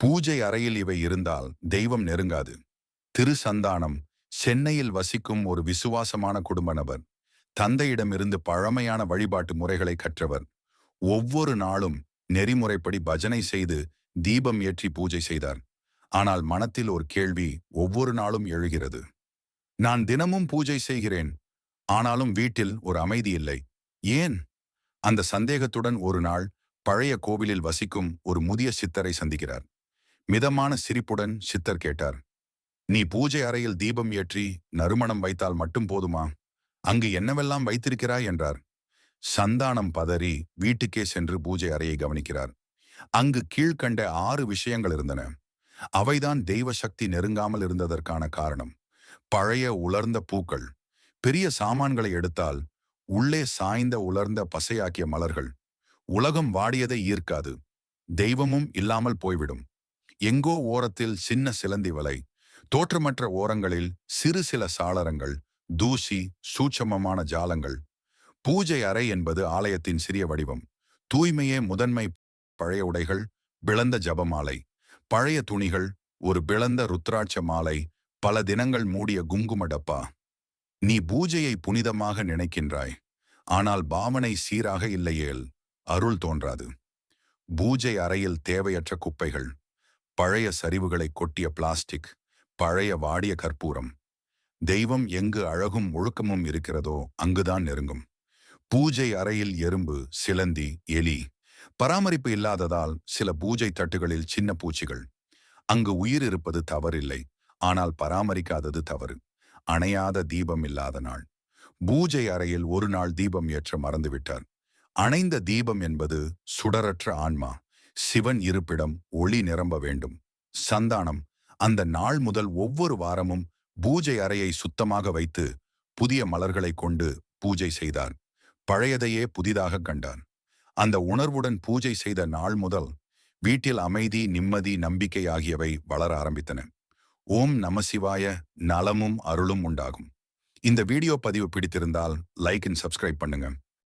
பூஜை அறையில் இவை இருந்தால் தெய்வம் நெருங்காது. திரு சந்தானம் சென்னையில் வசிக்கும் ஒரு விசுவாசமான குடும்ப நபர். தந்தையிடமிருந்து பழமையான வழிபாட்டு முறைகளை கற்றவர். ஒவ்வொரு நாளும் நெறிமுறைப்படி பஜனை செய்து தீபம் ஏற்றி பூஜை செய்தார். ஆனால் மனத்தில் ஒரு கேள்வி ஒவ்வொரு நாளும் எழுகிறது. நான் தினமும் பூஜை செய்கிறேன். ஆனாலும் வீட்டில் ஒரு அமைதி இல்லை. ஏன்? அந்த சந்தேகத்துடன் ஒரு நாள் பழைய கோவிலில் வசிக்கும் ஒரு முதிய சித்தரை சந்திக்கிறார். மிதமான சிரிப்புடன் சித்தர் கேட்டார் நீ பூஜை அறையில் தீபம் ஏற்றி நறுமணம் வைத்தால் மட்டும் போதுமா? அங்கு என்னவெல்லாம் வைத்திருக்கிறாய்? என்றார். சந்தானம் பதறி வீட்டுக்கே சென்று பூஜை அறையை கவனிக்கிறார். அங்கு கீழ்கண்ட ஆறு விஷயங்கள் இருந்தன. அவைதான் தெய்வ சக்தி நெருங்காமல் இருந்ததற்கான காரணம். பழைய உலர்ந்த பூக்கள் பெரிய சாமான்களை எடுத்தால் உள்ளே சாய்ந்த உலர்ந்த பசையாக்கிய மலர்கள். உலகம் வாடியதை ஈர்க்காது. தெய்வமும் இல்லாமல் போய்விடும். எங்கோ ஓரத்தில் சின்ன சிலந்தி வலை தோற்றமற்ற ஓரங்களில் சிறு சில சாளரங்கள் தூசி சூட்சமமான ஜாலங்கள். பூஜை அறை என்பது ஆலயத்தின் சிறிய வடிவம். தூய்மையே முதன்மை பழைய உடைகள் பிளந்த ஜபமாலை. பழைய துணிகள் ஒரு பிளந்த ருத்ராட்ச மாலை பல தினங்கள் மூடிய குங்கும டப்பா. நீ பூஜையை புனிதமாக நினைக்கின்றாய். ஆனால் பாவனை சீராக இல்லையேல் அருள் தோன்றாது. பூஜை அறையில் தேவையற்ற குப்பைகள் பழைய சரிவுகளை கொட்டிய பிளாஸ்டிக் பழைய வாடிய கற்பூரம். தெய்வம் எங்கு அழகும் ஒழுக்கமும் இருக்கிறதோ அங்குதான் நெருங்கும். பூஜை அறையில் எறும்பு சிலந்தி எலி. பராமரிப்பு இல்லாததால் சில பூஜை தட்டுகளில் சின்ன பூச்சிகள். அங்கு உயிர் இருப்பது தவறில்லை. ஆனால் பராமரிக்காதது தவறு. அணையாத தீபம் இல்லாத நாள். பூஜை அறையில் ஒரு நாள் தீபம் ஏற்ற மறந்துவிட்டார். அணைந்த தீபம் என்பது சுடரற்ற ஆன்மா. சிவன் இருப்பிடம் ஒளி நிரம்ப வேண்டும். சந்தானம். அந்த நாள் முதல் ஒவ்வொரு வாரமும் பூஜை அறையை சுத்தமாக வைத்து புதிய மலர்களை கொண்டு பூஜை செய்தார். பழையதையே புதிதாக கண்டான் அந்த உணர்வுடன் பூஜை செய்த நாள் முதல் வீட்டில் அமைதி நிம்மதி நம்பிக்கை ஆகியவை வளர ஆரம்பித்தன. ஓம் நமசிவாய நலமும் அருளும் உண்டாகும். இந்த வீடியோ பதிவு பிடித்திருந்தால் லைக் அண்ட் சப்ஸ்கிரைப் பண்ணுங்க.